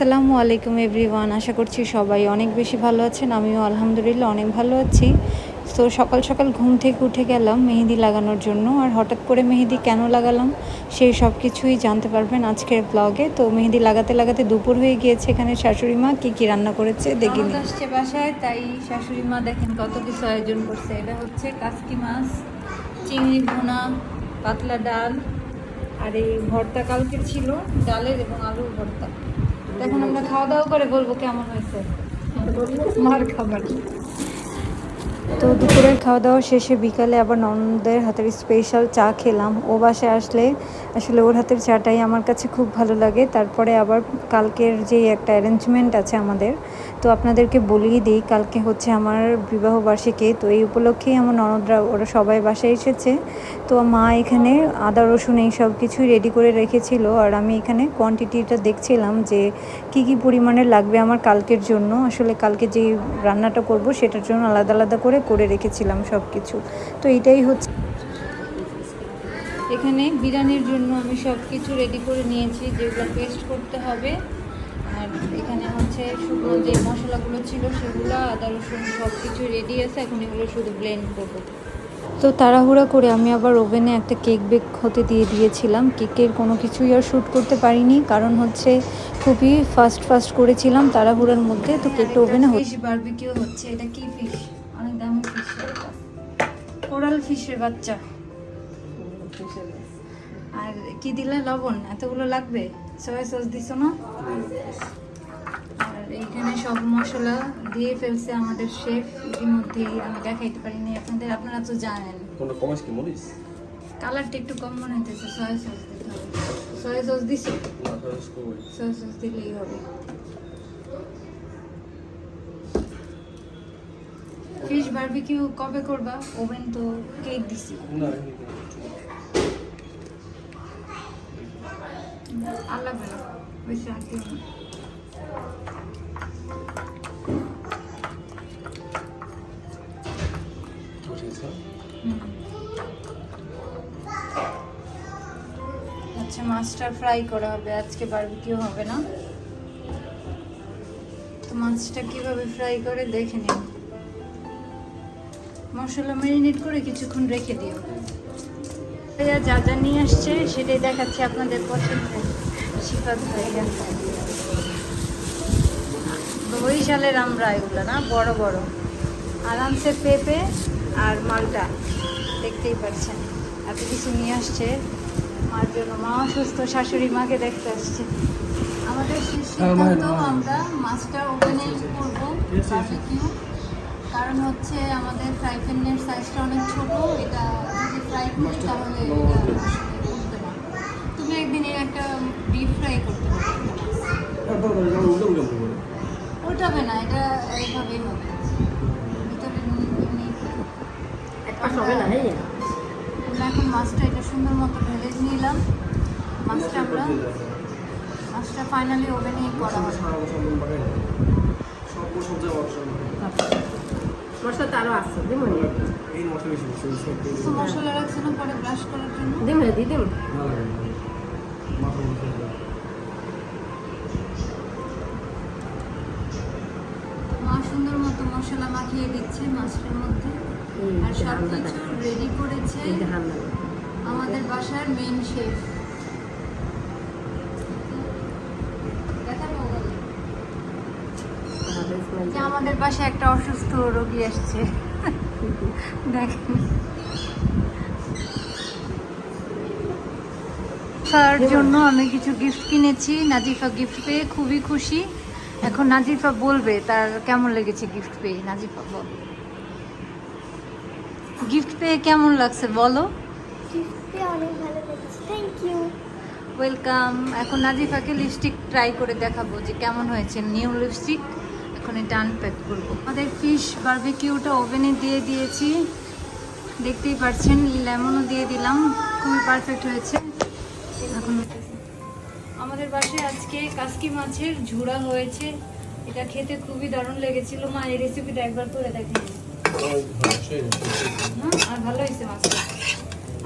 আসসালামু আলাইকুম এভরিওয়ান, আশা করছি সবাই অনেক বেশি ভালো আছেন, আমিও আলহামদুলিল্লাহ অনেক ভালো আছি। তো সকাল সকাল ঘুম থেকে উঠে গেলাম মেহেদি লাগানোর জন্য, আর হঠাৎ করে মেহেদি কেন লাগালাম সেই সব কিছুই জানতে পারবেন আজকের ব্লগে তো মেহেদি লাগাতে লাগাতে দুপুর হয়ে গিয়েছে এখানে শাশুড়ি মা, কী কী রান্না করেছে দেখি আসছে বাসায়, তাই শাশুড়ি মা দেখেন কত কিছু আয়োজন করছে। এটা হচ্ছে কাসকি মাছ, চিংড়ি ভুনা, পাতলা ডাল, আর এই ভর্তা কালকে ছিল, ডালের এবং আলুর ভর্তা। তো এখন আমরা খাওয়া দাওয়া করে বলব কেমন হয়েছে? মার খাবার। তো দুপুরের খাওয়া দাওয়া শেষে বিকালে আবার ননদের হাতের স্পেশাল চা খেলাম। ও বাসায় আসলে আসলে ওর হাতের চাটাই আমার কাছে খুব ভালো লাগে। তারপরে আবার কালকের যে একটা অ্যারেঞ্জমেন্ট আছে আমাদের, তো আপনাদেরকে বলেই দিই, কালকে হচ্ছে আমার বিবাহ বার্ষিকী, তো এই উপলক্ষেই আমার ননদরা, ওরা সবাই বাসায় এসেছে। তো মা এখানে আদা, রসুন এই সব কিছুই রেডি করে রেখেছিল। আর আমি এখানে কোয়ান্টিটিটা দেখছিলাম যে কি কি পরিমাণে লাগবে আমার কালকের জন্য। আসলে কালকে যে রান্নাটা করব, সেটার জন্য আলাদা আলাদা করে করে রেখেছিলাম সব কিছু তো এটাই হচ্ছে। এখানে বিরিয়ানির জন্য আমি সব কিছু রেডি করে নিয়েছি যেগুলো পেস্ট করতে হবে। আর এখানে হচ্ছে শুকনো যে মশলাগুলো ছিল সেগুলো আদা রসুন সব কিছু রেডি আছে। এখন এগুলো শুধু ব্লেন্ড করব। তো তাড়াহুড়া করে আমি আবার ওভেনে একটা কেক বেক হতে দিয়ে দিয়েছিলাম। কেকের কোনো কিছুই আর শ্যুট করতে পারিনি কারণ হচ্ছে খুবই ফাস্ট ফাস্ট করেছিলাম তাড়াহুড়ার মধ্যে। তো কেকটা ওভেনে বারবিকিউ হচ্ছে এটা কি ফিশ কোরাল ফিশের বাচ্চা। আর কি দিলে? লবণ। এতগুলো লাগবে? সবাই সস দিছো না? আর এইখানে সব মশলা দিয়ে ফেলছে আমাদের শেফ। ইতিমধ্যেই আমি দেখাইতে পারিনি আপনাদের। আপনারা তো জানেন। কালারটা একটু কম মনে হইতেছে। সয়া সস দিতে হবে। সয়া সস দিছো? সয়া সস দিলেই হবে। ফিশ বারবিকিউ কবে করবা? ওভেন তো কেক দিছি। আল্লাহ ভালো। বেশি হুম। আচ্ছা মাছটা ফ্রাই করা হবে আজকে বারবিকিউ হবে না। তো মাছটা কীভাবে ফ্রাই করে দেখে নিন মশলা ম্যারিনেট করে কিছুক্ষণ রেখে দিও। ভাইয়া যা যা নিয়ে আসছে সেটাই দেখাচ্ছে আপনাদের পছন্দের শিফাত ভাইয়া বরিশালের আমরা এগুলো না বড় বড়। আরামসে পেঁপে আর মালটা দেখতেই পাচ্ছেন। এত কিছু নিয়ে আসছে। মার জন্য মা অসুস্থ শাশুড়ি মাকে দেখতে আসছে। আমাদের শেষ সিদ্ধান্ত আমরা মাছটা ওভেনে করব। বারবিকিউ কারণ হচ্ছে আমাদের ফ্রাই প্যানের সাইজটা অনেক ছোট এটা যদি ফ্রাই করি তাহলে এটা তুমি একদিন এর একটা ডিপ ফ্রাই করতে পারো। উঠাবে না এটা এইভাবেই হবে। আমরা এখন মাছটা এটা সুন্দর মতো ভেজে নিলাম। মাছটা আমরা মাছটা ফাইনালি ওভেনেই করা হবে। মশলা তো আরও আসছে দিম এই মশলা বেশি বেশি কিছু মশলা রাখছে পরে ব্রাশ করার জন্য? দিম দি দিম। মা সুন্দর মতো মশলা মাখিয়ে দিচ্ছে মাছটার মধ্যে। আর সব কিছু রেডি করেছে আমাদের বাসার মেইন শেফ যে আমাদের বাসায় একটা অসুস্থ রোগী আসছে দেখেন। তার জন্য আমি কিছু গিফট কিনেছি নাজিফা গিফট পেয়ে খুবই খুশি। এখন নাজিফা বলবে তার কেমন লেগেছে গিফট পেয়ে। নাজিফা বল। গিফট পেয়ে কেমন লাগছে বলো? ওয়েলকাম এখন নাজিফাকে লিপস্টিক ট্রাই করে দেখাবো যে কেমন হয়েছে। নিউ লিপস্টিক এখন এটা আনপ্যাক করব আমাদের ফিশ বারবিকিউটা ওভেনে দিয়ে দিয়েছি। দেখতেই পাচ্ছেন, লেমনও দিয়ে দিলাম। খুবই পারফেক্ট হয়েছে। এখন আমাদের বাসায় আজকে কাসকি মাছের ঝুড়া হয়েছে। এটা খেতে খুবই দারুণ লেগেছিল। মা, এই রেসিপিটা একবার করে দেখেন আর ভালো হয়েছে মাছটা।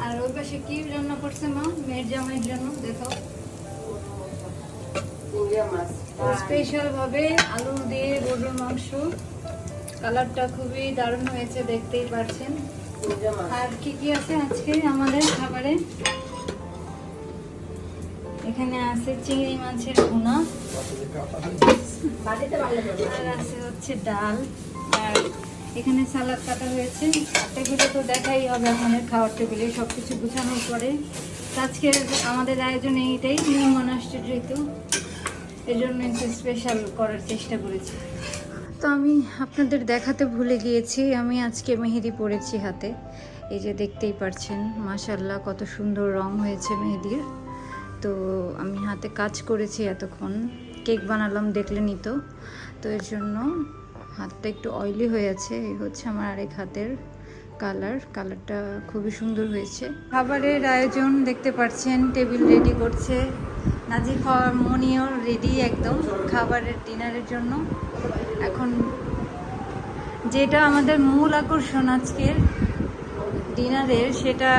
আর ওই পাশে কি রান্না করছে মা? মেয়ের জামাইয়ের জন্য মাছ স্পেশাল ভাবে আলু দিয়ে গরুর মাংস। কালারটা খুবই দারুণ হয়েছে দেখতেই পাচ্ছেন। আর কি কি আছে আজকে আমাদের খাবারে? এখানে আছে চিংড়ি মাছের ভুনা। আর আছে হচ্ছে ডাল। আর এখানে সালাদ কাটা হয়েছে। টেবিলে তো দেখাই হবে আমাদের খাওয়ার টেবিলে সব কিছু গুছানোর পরে। আজকে আমাদের আয়োজনে এইটাই আসছে যেহেতু। এই জন্য একটু স্পেশাল করার চেষ্টা করেছি। তো আমি আপনাদের দেখাতে ভুলে গিয়েছি, আমি আজকে মেহেদি পরেছি হাতে। এই যে দেখতেই পারছেন মাশাল্লাহ কত সুন্দর রং হয়েছে মেহেদির। তো আমি হাতে কাজ করেছি এতক্ষণ, কেক বানালাম দেখলেনই তো। তো এর জন্য হাতটা একটু অয়েলি হয়ে আছে, এই হচ্ছে আমার আরেক হাতের কালার কালারটা খুবই সুন্দর হয়েছে। খাবারের আয়োজন দেখতে পাচ্ছেন টেবিল রেডি করছে। নাজিফা মনিও রেডি একদম খাবারের ডিনারের জন্য। এখন যেটা আমাদের মূল আকর্ষণ আজকের ডিনারের সেটা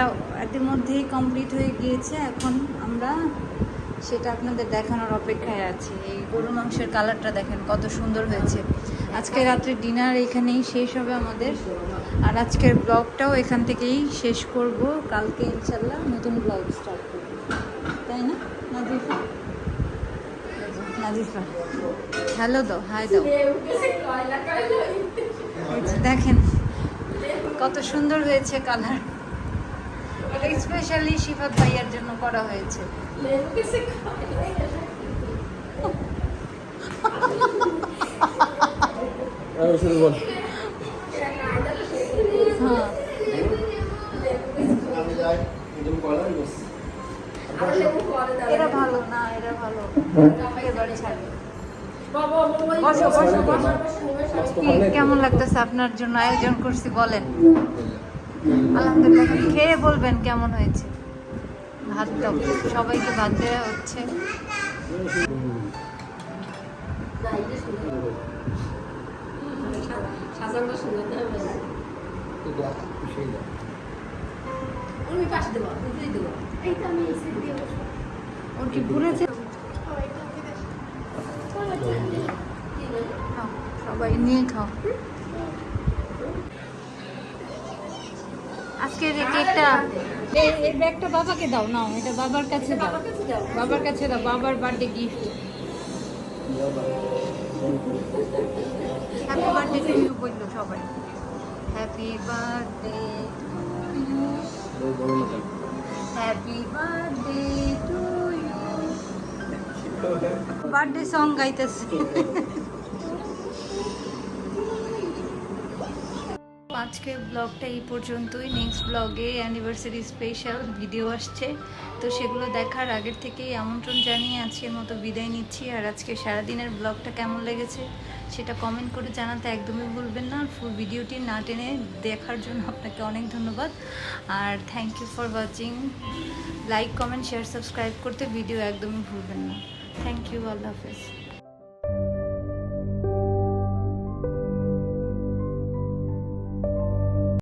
ইতিমধ্যেই কমপ্লিট হয়ে গিয়েছে। এখন আমরা সেটা আপনাদের দেখানোর অপেক্ষায় আছি। এই গরু মাংসের কালারটা দেখেন, কত সুন্দর হয়েছে। আজকে রাত্রে ডিনার এখানেই শেষ হবে আমাদের। আর আজকের ব্লগটাও এখান থেকেই শেষ করব। কালকে ইনশাল্লাহ নতুন ব্লগ স্টার্ট করব। তাই না? হ্যালো দাও। হাই দাও দেখেন, কত সুন্দর হয়েছে কালার এটা স্পেশালি শিফাত ভাইয়ার জন্য করা হয়েছে। কেমন লাগতেছে আপনার জন্য আয়োজন করছি বলেন। আলহামদুলিল্লাহ খেয়ে বলবেন কেমন হয়েছে? ভাত দাও সবাইকে ভাত দেওয়া হচ্ছে। সাজানটা সুন্দর না আমি পাশে দেবো দুটোই দেবো এই তো আমি এসে দিয়ে বসবো ওর কি পুরেছে সবাই কাউকে দেখো। খাও, সবাই নিয়ে খাও। আজকের এই কেকটা এই ব্যাগটা বাবাকে দাও নাও এটা বাবার কাছে দাও। বাবার কাছে দাও। বাবার birthday gift happy birthday to you বলল সবাই। Happy birthday happy birthday to birthday song গাইতেছে। আজকে ব্লগটা এই পর্যন্তই। নেক্সট ব্লগে অ্যানিভার্সারি স্পেশাল ভিডিও আসছে। তো সেগুলো দেখার আগের থেকেই আমন্ত্রণ জানিয়ে আজকের মতো বিদায় নিচ্ছি। আর আজকে সারাদিনের ব্লগটা কেমন লেগেছে সেটা কমেন্ট করে জানাতে একদমই ভুলবেন না। ফুল ভিডিওটি না টেনে দেখার জন্য আপনাকে অনেক ধন্যবাদ। আর thank you for watching like comment share subscribe করতে ভিডিও একদমই ভুলবেন না। থ্যাংক ইউ আল্লাহ হাফেজ